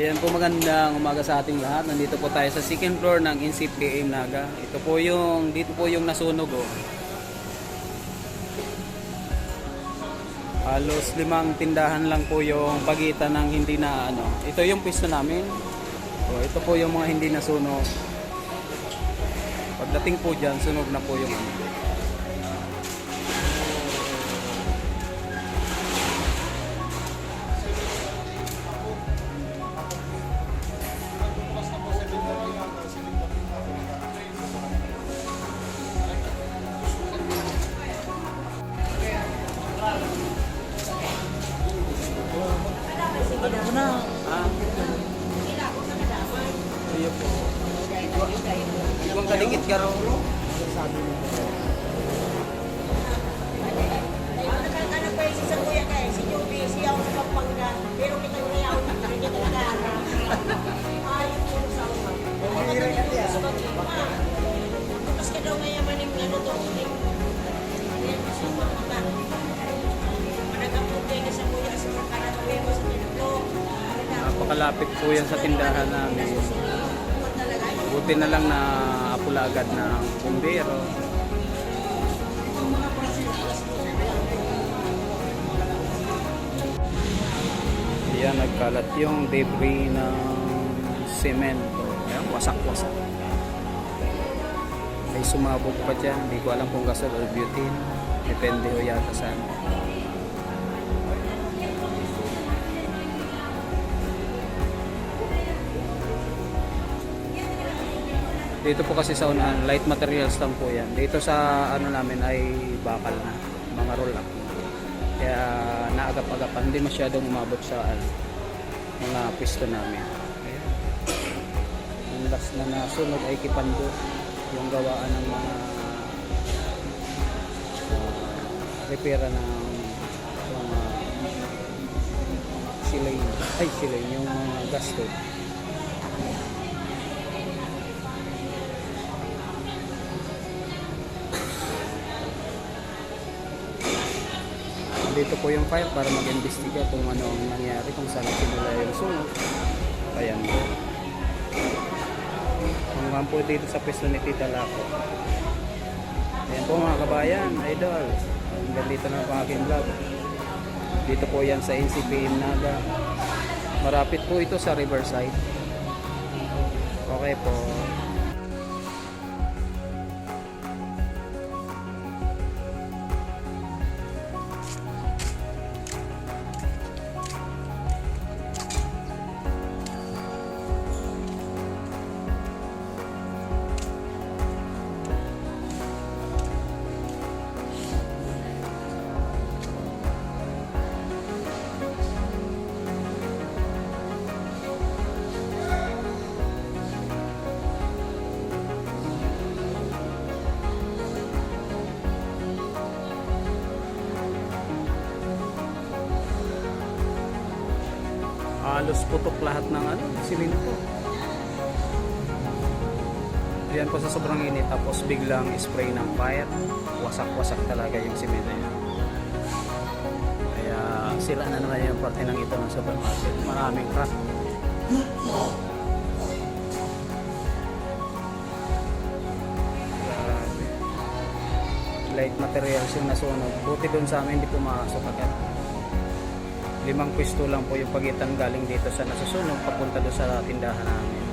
Ayan po magandang umaga sa ating lahat. Nandito po tayo sa second floor ng NCPA Naga. Ito po yung, dito po yung nasunog oh. Halos limang tindahan lang po yung pagitan ng hindi na ano. Ito yung pisto namin. So, ito po yung mga hindi nasunog. Pagdating po dyan, sunog na po yung ano. Ah. Iyo po. Ibang kaligit ka raw. Anak Napakalapit po yan sa tindahan namin. Buti na lang na apula agad ng bumbero. Yan, nagkalat yung debris ng semento. Yan, wasak-wasak. May sumabog pa dyan. Hindi ko alam kung gasol or butane. Depende o yata sa Dito po kasi sa unahan, light materials lang po yan. Dito sa ano namin ay bakal na, mga roll up. Kaya naagap-agapan, hindi masyadong umabot sa ano, mga pisto namin. Yung last na nasunod ay kipando, yung gawaan ng mga uh, repera ng mga silay, ay silay, yung mga gas stove. Dito po yung fire para mag-investiga kung ano ang nangyari, kung saan simula yung sunog. Ayan. Hanggang po dito sa pwesto ni Tita Laco. Ayan po mga kabayan, idol. Hanggang dito na po aking vlog. Dito po yan sa NCPM Naga. Marapit po ito sa Riverside. Okay po. Halos putok lahat ng ano, siminto. Yan po sa sobrang init tapos biglang spray ng fire. Wasak-wasak talaga yung simento niya. Kaya sila na naman yung parte ng ito ng supermarket. Maraming crack. Light materials yung nasunog. Buti dun sa amin hindi pumasok agad limang pwesto lang po yung pagitan galing dito sa nasusunog papunta doon sa tindahan namin